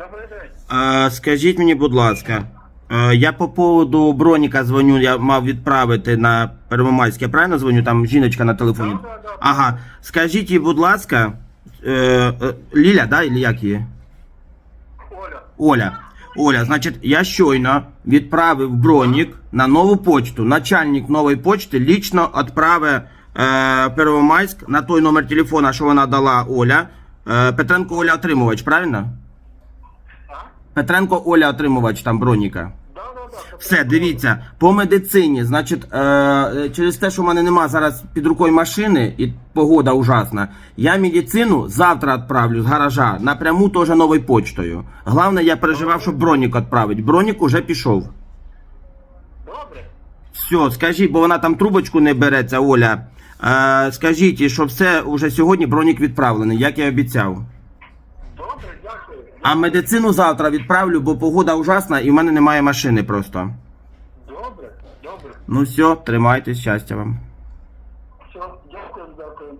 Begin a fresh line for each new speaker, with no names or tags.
Добрий день.
Е, скажіть мені, будь ласка, е, я по поводу броніка дзвоню, я мав відправити на Первомайське, я правильно дзвоню? Там жіночка на телефоні.
Да, да, да.
Ага. Скажіть їй, будь ласка, е, е, Ліля, да, или як її?
Оля.
Оля. Оля, значить, я щойно відправив бронік на нову почту. Начальник нової почти лічно відправив е, Первомайськ на той номер телефона, що вона дала Оля. Е, Петренко Оля отримувач, правильно? Петренко Оля отримувач там броніка. Все, дивіться, по медицині, значить, е, е, через те, що в мене нема зараз під рукою машини і погода ужасна, я медицину завтра відправлю з гаража напряму теж новою почтою. Головне, я переживав, щоб бронік відправити. Бронік уже пішов.
Добре.
Все, скажіть, бо вона там трубочку не береться, Оля. Е, скажіть, що все уже сьогодні бронік відправлений, як я обіцяв. А медицину завтра відправлю, бо погода ужасна і в мене немає машини просто.
Добре, добре.
Ну все, тримайтесь, щастя вам. Все, дякую, дякую.